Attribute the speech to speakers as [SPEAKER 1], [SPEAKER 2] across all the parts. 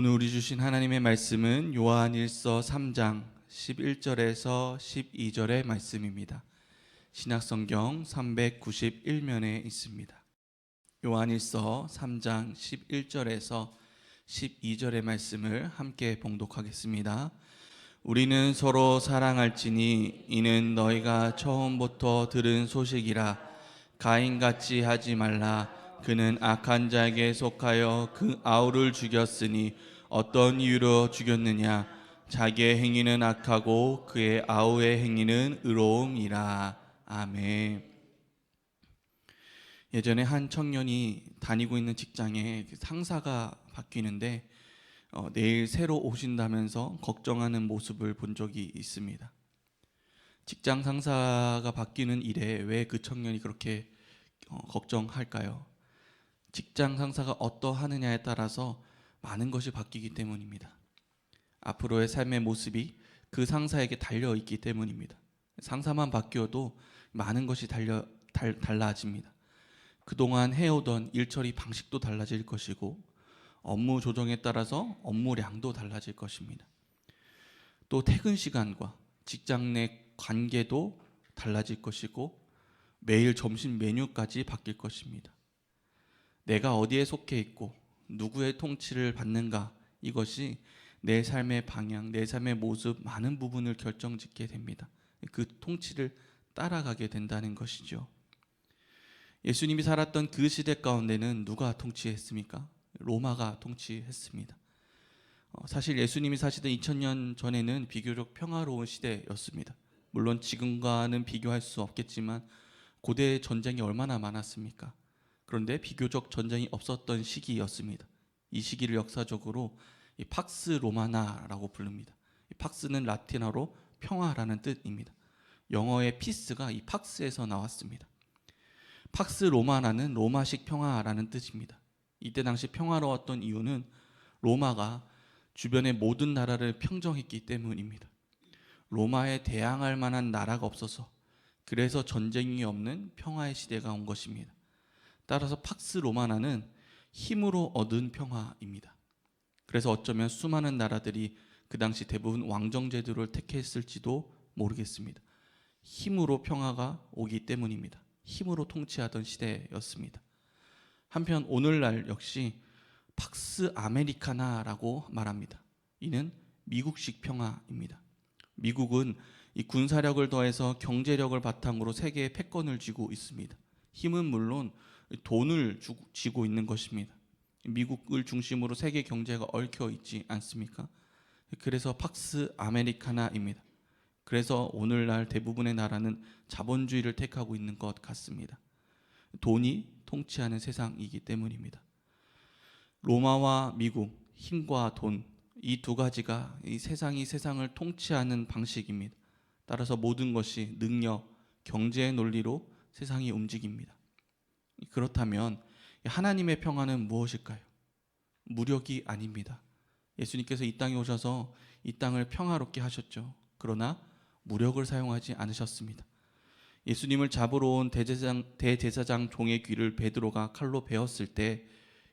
[SPEAKER 1] 오늘 우리 주신 하나님의 말씀은 요한일서 3장 11절에서 12절의 말씀입니다. 신약성경 391면에 있습니다. 요한일서 3장 11절에서 12절의 말씀을 함께 봉독하겠습니다. 우리는 서로 사랑할지니 이는 너희가 처음부터 들은 소식이라 가인같이 하지 말라 그는 악한 자에게 속하여 그 아우를 죽였으니 어떤 이유로 죽였느냐 자기의 행위는 악하고 그의 아우의 행위는 의로움이라 아멘. 예전에 한 청년이 다니고 있는 직장에 상사가 바뀌는데 어, 내일 새로 오신다면서 걱정하는 모습을 본 적이 있습니다. 직장 상사가 바뀌는 일에 왜 그 청년이 그렇게 어, 걱정할까요? 직장 상사가 어떠하느냐에 따라서 많은 것이 바뀌기 때문입니다. 앞으로의 삶의 모습이 그 상사에게 달려 있기 때문입니다. 상사만 바뀌어도 많은 것이 달려 달, 달라집니다. 그동안 해오던 일처리 방식도 달라질 것이고 업무 조정에 따라서 업무량도 달라질 것입니다. 또 퇴근 시간과 직장 내 관계도 달라질 것이고 매일 점심 메뉴까지 바뀔 것입니다. 내가 어디에 속해 있고 누구의 통치를 받는가 이것이 내 삶의 방향, 내 삶의 모습 많은 부분을 결정짓게 됩니다. 그 통치를 따라가게 된다는 것이죠. 예수님이 살았던 그 시대 가운데는 누가 통치했습니까? 로마가 통치했습니다. 어, 사실 예수님이 사시던 2000년 전에는 비교적 평화로운 시대였습니다. 물론 지금과는 비교할 수 없겠지만 고대 전쟁이 얼마나 많았습니까? 그런데 비교적 전쟁이 없었던 시기였습니다. 이 시기를 역사적으로 이 팍스 로마나라고 부릅니다. 이 팍스는 라틴어로 평화라는 뜻입니다. 영어의 피스가 이 팍스에서 나왔습니다. 팍스 로마나는 로마식 평화라는 뜻입니다. 이때 당시 평화로웠던 이유는 로마가 주변의 모든 나라를 평정했기 때문입니다. 로마에 대항할 만한 나라가 없어서 그래서 전쟁이 없는 평화의 시대가 온 것입니다. 따라서 팍스 로마나는 힘으로 얻은 평화입니다. 그래서 어쩌면 수많은 나라들이 그 당시 대부분 왕정 제도를 택했을지도 모르겠습니다. 힘으로 평화가 오기 때문입니다. 힘으로 통치하던 시대였습니다. 한편 오늘날 역시 팍스 아메리카나라고 말합니다. 이는 미국식 평화입니다. 미국은 이 군사력을 더해서 경제력을 바탕으로 세계의 패권을 쥐고 있습니다. 힘은 물론 돈을 쥐고 있는 것입니다. 미국을 중심으로 세계 경제가 얽혀 있지 않습니까? 그래서 팍스 아메리카나입니다. 그래서 오늘날 대부분의 나라는 자본주의를 택하고 있는 것 같습니다. 돈이 통치하는 세상이기 때문입니다. 로마와 미국, 힘과 돈, 이 두 가지가 이 세상이 세상을 통치하는 방식입니다. 따라서 모든 것이 능력, 경제의 논리로 세상이 움직입니다. 그렇다면 하나님의 평화는 무엇일까요? 무력이 아닙니다. 예수님께서 이 땅에 오셔서 이 땅을 평화롭게 하셨죠. 그러나 무력을 사용하지 않으셨습니다. 예수님을 잡으러 온 대제사장, 대제사장 종의 귀를 베드로가 칼로 베었을 때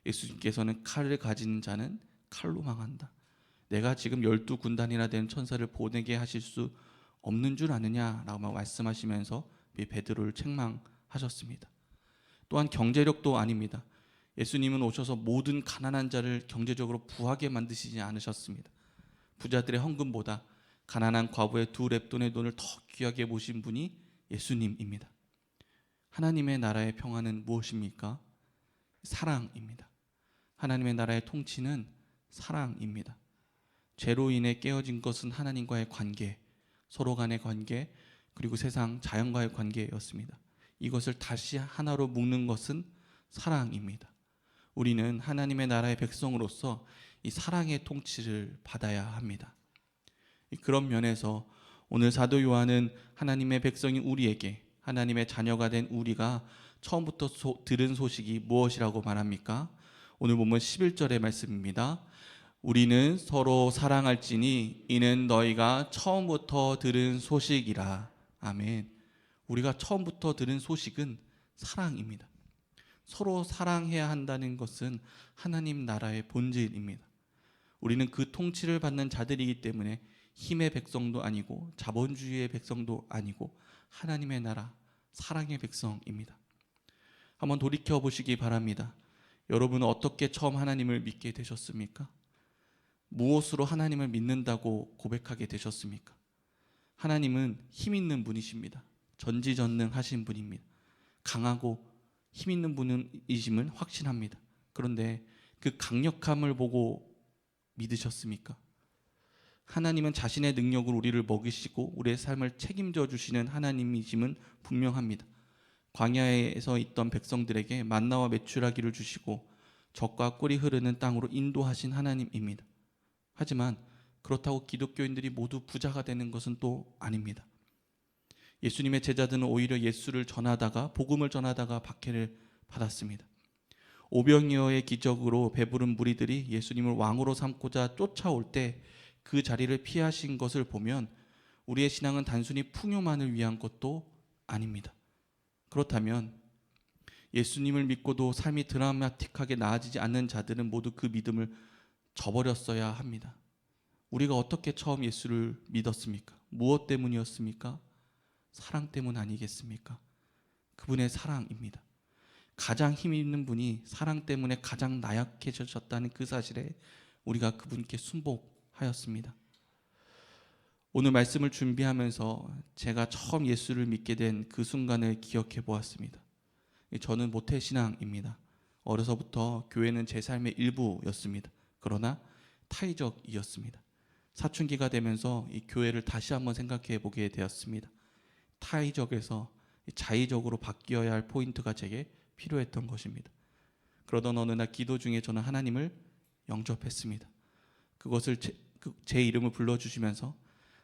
[SPEAKER 1] 예수님께서는 칼을 가진 자는 칼로 망한다. 내가 지금 열두 군단이나 된 천사를 보내게 하실 수 없는 줄 아느냐라고 말씀하시면서 베드로를 책망하셨습니다. 또한 경제력도 아닙니다. 예수님은 오셔서 모든 가난한 자를 경제적으로 부하게 만드시지 않으셨습니다. 부자들의 헌금보다 가난한 과부의 두 랩돈의 돈을 더 귀하게 보신 분이 예수님입니다. 하나님의 나라의 평화는 무엇입니까? 사랑입니다. 하나님의 나라의 통치는 사랑입니다. 죄로 인해 깨어진 것은 하나님과의 관계, 서로 간의 관계, 그리고 세상 자연과의 관계였습니다. 이것을 다시 하나로 묶는 것은 사랑입니다. 우리는 하나님의 나라의 백성으로서 이 사랑의 통치를 받아야 합니다. 그런 면에서 오늘 사도 요한은 하나님의 백성인 우리에게 하나님의 자녀가 된 우리가 처음부터 소, 들은 소식이 무엇이라고 말합니까? 오늘 보면 11절의 말씀입니다. 우리는 서로 사랑할지니 이는 너희가 처음부터 들은 소식이라. 아멘. 우리가 처음부터 들은 소식은 사랑입니다. 서로 사랑해야 한다는 것은 하나님 나라의 본질입니다. 우리는 그 통치를 받는 자들이기 때문에 힘의 백성도 아니고 자본주의의 백성도 아니고 하나님의 나라, 사랑의 백성입니다. 한번 돌이켜 보시기 바랍니다. 여러분은 어떻게 처음 하나님을 믿게 되셨습니까? 무엇으로 하나님을 믿는다고 고백하게 되셨습니까? 하나님은 힘 있는 분이십니다. 전지전능하신 분입니다. 강하고 힘 있는 분이심을 확신합니다. 그런데 그 강력함을 보고 믿으셨습니까? 하나님은 자신의 능력으로 우리를 먹이시고 우리의 삶을 책임져 주시는 하나님이심은 분명합니다. 광야에서 있던 백성들에게 만나와 메추라기를 주시고 적과 꿀이 흐르는 땅으로 인도하신 하나님입니다. 하지만 그렇다고 기독교인들이 모두 부자가 되는 것은 또 아닙니다. 예수님의 제자들은 오히려 예수를 전하다가 복음을 전하다가 박해를 받았습니다. 오병이어의 기적으로 배부른 무리들이 예수님을 왕으로 삼고자 쫓아올 때 그 자리를 피하신 것을 보면 우리의 신앙은 단순히 풍요만을 위한 것도 아닙니다. 그렇다면 예수님을 믿고도 삶이 드라마틱하게 나아지지 않는 자들은 모두 그 믿음을 저버렸어야 합니다. 우리가 어떻게 처음 예수를 믿었습니까? 무엇 때문이었습니까? 사랑 때문 아니겠습니까? 그분의 사랑입니다. 가장 힘 있는 분이 사랑 때문에 가장 나약해졌다는 그 사실에 우리가 그분께 순복하였습니다. 오늘 말씀을 준비하면서 제가 처음 예수를 믿게 된 그 순간을 기억해 보았습니다. 저는 모태 신앙입니다. 어려서부터 교회는 제 삶의 일부였습니다. 그러나 타이적이었습니다. 사춘기가 되면서 이 교회를 다시 한번 생각해 보게 되었습니다. 타이적에서 자의적으로 바뀌어야 할 포인트가 제게 필요했던 것입니다. 그러던 어느 날 기도 중에 저는 하나님을 영접했습니다. 그것을 제, 그, 제 이름을 불러주시면서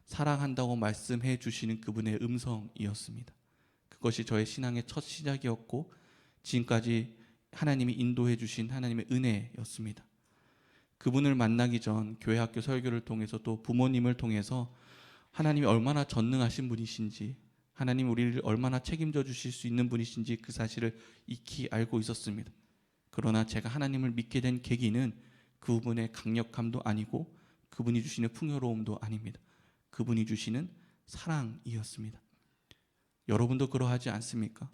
[SPEAKER 1] 사랑한다고 말씀해 주시는 그분의 음성이었습니다. 그것이 저의 신앙의 첫 시작이었고 지금까지 하나님이 인도해 주신 하나님의 은혜였습니다. 그분을 만나기 전 교회 학교 설교를 통해서 또 부모님을 통해서 하나님이 얼마나 전능하신 분이신지 하나님 우리를 얼마나 책임져 주실 수 있는 분이신지 그 사실을 익히 알고 있었습니다. 그러나 제가 하나님을 믿게 된 계기는 그분의 강력함도 아니고 그분이 주시는 풍요로움도 아닙니다. 그분이 주시는 사랑이었습니다. 여러분도 그러하지 않습니까?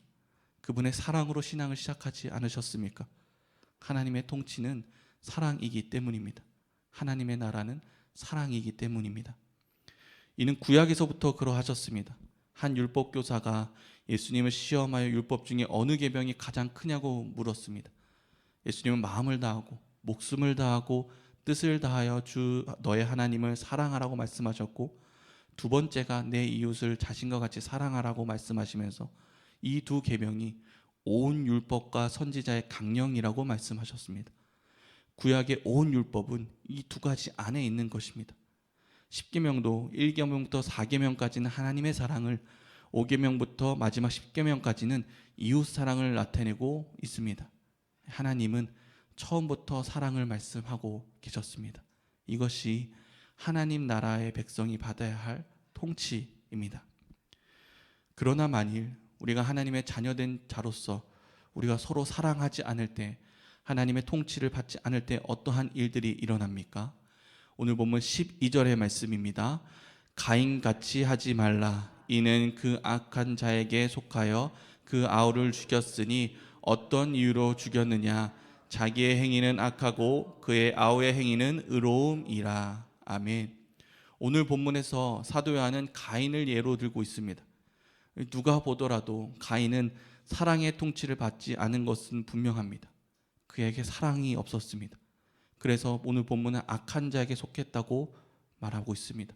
[SPEAKER 1] 그분의 사랑으로 신앙을 시작하지 않으셨습니까? 하나님의 통치는 사랑이기 때문입니다. 하나님의 나라는 사랑이기 때문입니다. 이는 구약에서부터 그러하셨습니다. 한 율법 교사가 예수님을 시험하여 율법 중에 어느 계명이 가장 크냐고 물었습니다. 예수님은 마음을 다하고 목숨을 다하고 뜻을 다하여 주 너의 하나님을 사랑하라고 말씀하셨고 두 번째가 내 이웃을 자신과 같이 사랑하라고 말씀하시면서 이 두 계명이 온 율법과 선지자의 강령이라고 말씀하셨습니다. 구약의 온 율법은 이 두 가지 안에 있는 것입니다. 10계명도 1계명부터 4계명까지는 하나님의 사랑을 5계명부터 마지막 10계명까지는 이웃 사랑을 나타내고 있습니다. 하나님은 처음부터 사랑을 말씀하고 계셨습니다. 이것이 하나님 나라의 백성이 받아야 할 통치입니다. 그러나 만일 우리가 하나님의 자녀된 자로서 우리가 서로 사랑하지 않을 때 하나님의 통치를 받지 않을 때 어떠한 일들이 일어납니까? 오늘 본문 12절의 말씀입니다. 가인같이 하지 말라. 이는 그 악한 자에게 속하여 그 아우를 죽였으니 어떤 이유로 죽였느냐? 자기의 행위는 악하고 그의 아우의 행위는 의로움이라. 아멘. 오늘 본문에서 사도 요한은 가인을 예로 들고 있습니다. 누가 보더라도 가인은 사랑의 통치를 받지 않은 것은 분명합니다. 그에게 사랑이 없었습니다. 그래서 오늘 본문은 악한 자에게 속했다고 말하고 있습니다.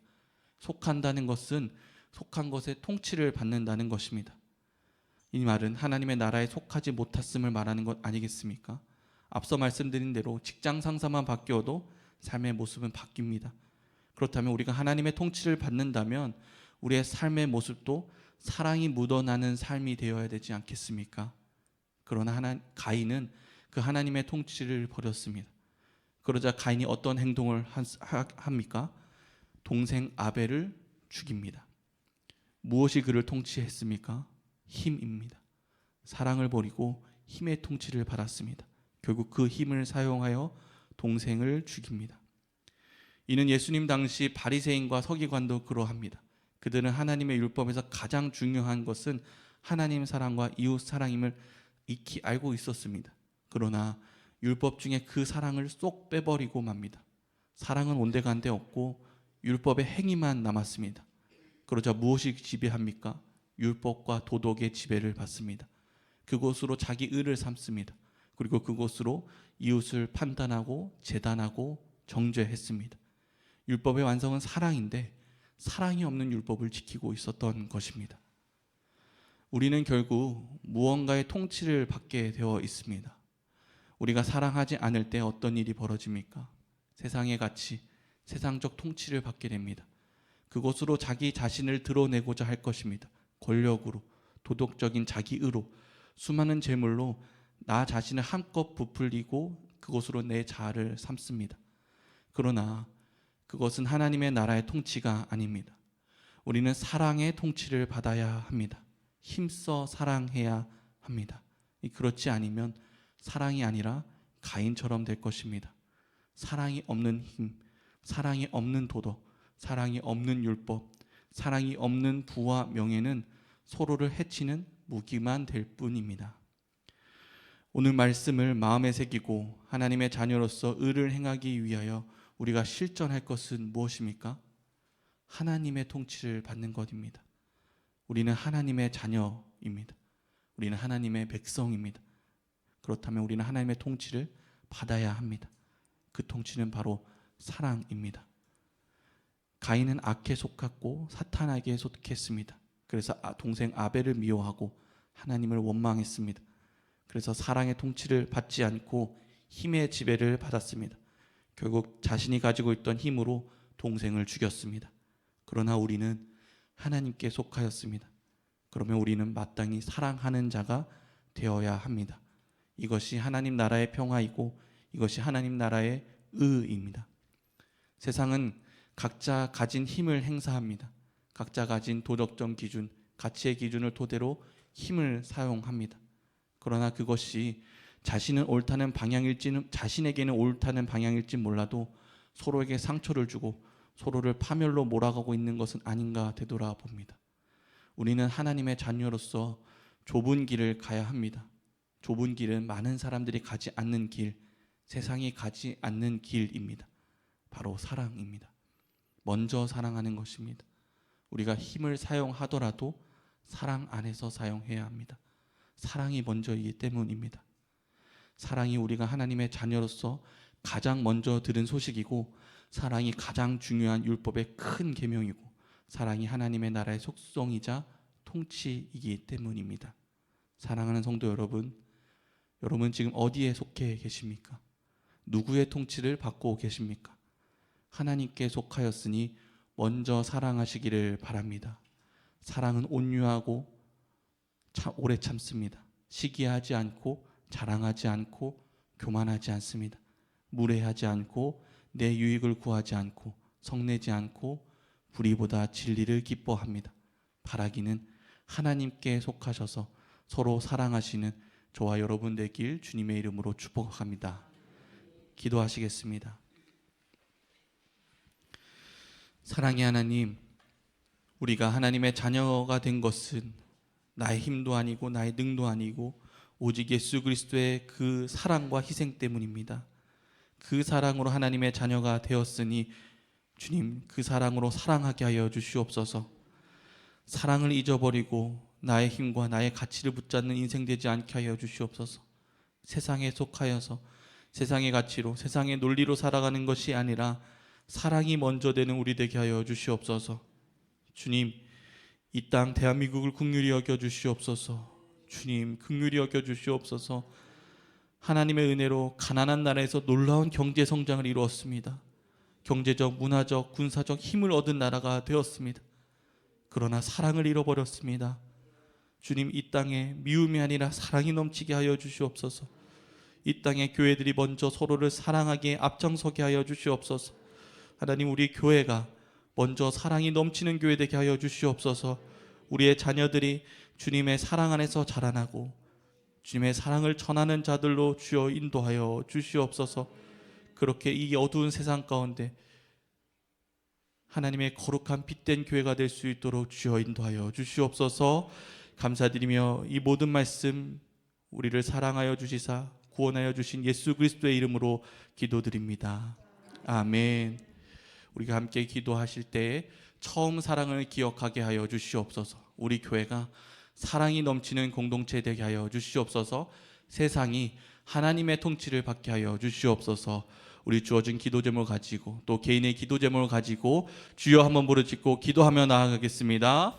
[SPEAKER 1] 속한다는 것은 속한 것에 통치를 받는다는 것입니다. 이 말은 하나님의 나라에 속하지 못했음을 말하는 것 아니겠습니까? 앞서 말씀드린 대로 직장 상사만 바뀌어도 삶의 모습은 바뀝니다. 그렇다면 우리가 하나님의 통치를 받는다면 우리의 삶의 모습도 사랑이 묻어나는 삶이 되어야 되지 않겠습니까? 그러나 하나, 가인은 그 하나님의 통치를 버렸습니다. 그러자 가인이 어떤 행동을 합니까? 동생 아벨을 죽입니다. 무엇이 그를 통치했습니까? 힘입니다. 사랑을 버리고 힘의 통치를 받았습니다. 결국 그 힘을 사용하여 동생을 죽입니다. 이는 예수님 당시 바리새인과 서기관도 그러합니다. 그들은 하나님의 율법에서 가장 중요한 것은 하나님 사랑과 이웃 사랑임을 익히 알고 있었습니다. 그러나 율법 중에 그 사랑을 쏙 빼버리고 맙니다. 사랑은 온데간데 없고 율법의 행위만 남았습니다. 그러자 무엇이 지배합니까? 율법과 도덕의 지배를 받습니다. 그곳으로 자기 의를 삼습니다. 그리고 그곳으로 이웃을 판단하고 재단하고 정죄했습니다. 율법의 완성은 사랑인데 사랑이 없는 율법을 지키고 있었던 것입니다. 우리는 결국 무언가의 통치를 받게 되어 있습니다. 우리가 사랑하지 않을 때 어떤 일이 벌어집니까? 세상의 가치, 세상적 통치를 받게 됩니다. 그곳으로 자기 자신을 드러내고자 할 것입니다. 권력으로, 도덕적인 자기의로, 수많은 재물로 나 자신을 한껏 부풀리고 그곳으로 내 자아를 삼습니다. 그러나 그것은 하나님의 나라의 통치가 아닙니다. 우리는 사랑의 통치를 받아야 합니다. 힘써 사랑해야 합니다. 그렇지 않으면 사랑이 아니라 가인처럼 될 것입니다. 사랑이 없는 힘, 사랑이 없는 도덕, 사랑이 없는 율법, 사랑이 없는 부와 명예는 서로를 해치는 무기만 될 뿐입니다. 오늘 말씀을 마음에 새기고 하나님의 자녀로서 의를 행하기 위하여 우리가 실천할 것은 무엇입니까? 하나님의 통치를 받는 것입니다. 우리는 하나님의 자녀입니다. 우리는 하나님의 백성입니다. 그렇다면 우리는 하나님의 통치를 받아야 합니다. 그 통치는 바로 사랑입니다. 가인은 악에 속했고 사탄에게 속했습니다. 그래서 아- 동생 아벨을 미워하고 하나님을 원망했습니다. 그래서 사랑의 통치를 받지 않고 힘의 지배를 받았습니다. 결국 자신이 가지고 있던 힘으로 동생을 죽였습니다. 그러나 우리는 하나님께 속하였습니다. 그러면 우리는 마땅히 사랑하는 자가 되어야 합니다. 이것이 하나님 나라의 평화이고 이것이 하나님 나라의 의입니다. 세상은 각자 가진 힘을 행사합니다. 각자 가진 도덕적 기준, 가치의 기준을 토대로 힘을 사용합니다. 그러나 그것이 자신은 옳다는 방향일지는 자신에게는 옳다는 방향일지 몰라도 서로에게 상처를 주고 서로를 파멸로 몰아가고 있는 것은 아닌가 되돌아봅니다. 우리는 하나님의 자녀로서 좁은 길을 가야 합니다. 좁은 길은 많은 사람들이 가지 않는 길, 세상이 가지 않는 길입니다. 바로 사랑입니다. 먼저 사랑하는 것입니다. 우리가 힘을 사용하더라도 사랑 안에서 사용해야 합니다. 사랑이 먼저이기 때문입니다. 사랑이 우리가 하나님의 자녀로서 가장 먼저 들은 소식이고 사랑이 가장 중요한 율법의 큰 계명이고 사랑이 하나님의 나라의 속성이자 통치이기 때문입니다. 사랑하는 성도 여러분, 여러분 지금 어디에 속해 계십니까? 누구의 통치를 받고 계십니까? 하나님께 속하였으니 먼저 사랑하시기를 바랍니다. 사랑은 온유하고 참 오래 참습니다. 시기하지 않고 자랑하지 않고 교만하지 않습니다. 무례하지 않고 내 유익을 구하지 않고 성내지 않고 불의보다 진리를 기뻐합니다. 바라기는 하나님께 속하셔서 서로 사랑하시는 저와 여러분 되길 주님의 이름으로 축복합니다. 기도하시겠습니다. 사랑의 하나님, 우리가 하나님의 자녀가 된 것은 나의 힘도 아니고 나의 능도 아니고 오직 예수 그리스도의 그 사랑과 희생 때문입니다. 그 사랑으로 하나님의 자녀가 되었으니 주님 그 사랑으로 사랑하게 하여 주시옵소서. 사랑을 잊어버리고 나의 힘과 나의 가치를 붙잡는 인생 되지 않게 하여 주시옵소서. 세상에 속하여서 세상의 가치로 세상의 논리로 살아가는 것이 아니라 사랑이 먼저 되는 우리 되게 하여 주시옵소서. 주님 이 땅 대한민국을 국률이 여겨 주시옵소서. 주님 극률이 여겨 주시옵소서. 하나님의 은혜로 가난한 나라에서 놀라운 경제 성장을 이루었습니다. 경제적, 문화적, 군사적 힘을 얻은 나라가 되었습니다. 그러나 사랑을 잃어버렸습니다. 주님 이 땅에 미움이 아니라 사랑이 넘치게 하여 주시옵소서. 이 땅의 교회들이 먼저 서로를 사랑하기에 앞장서게 하여 주시옵소서. 하나님 우리 교회가 먼저 사랑이 넘치는 교회 되게 하여 주시옵소서. 우리의 자녀들이 주님의 사랑 안에서 자라나고 주님의 사랑을 전하는 자들로 주여 인도하여 주시옵소서. 그렇게 이 어두운 세상 가운데 하나님의 거룩한 빛된 교회가 될 수 있도록 주여 인도하여 주시옵소서. 감사드리며 이 모든 말씀 우리를 사랑하여 주시사 구원하여 주신 예수 그리스도의 이름으로 기도드립니다. 아멘. 우리가 함께 기도하실 때 처음 사랑을 기억하게 하여 주시옵소서. 우리 교회가 사랑이 넘치는 공동체 되게 하여 주시옵소서. 세상이 하나님의 통치를 받게 하여 주시옵소서. 우리 주어진 기도 제목을 가지고 또 개인의 기도 제목을 가지고 주여 한번 부르짖고 기도하며 나아가겠습니다.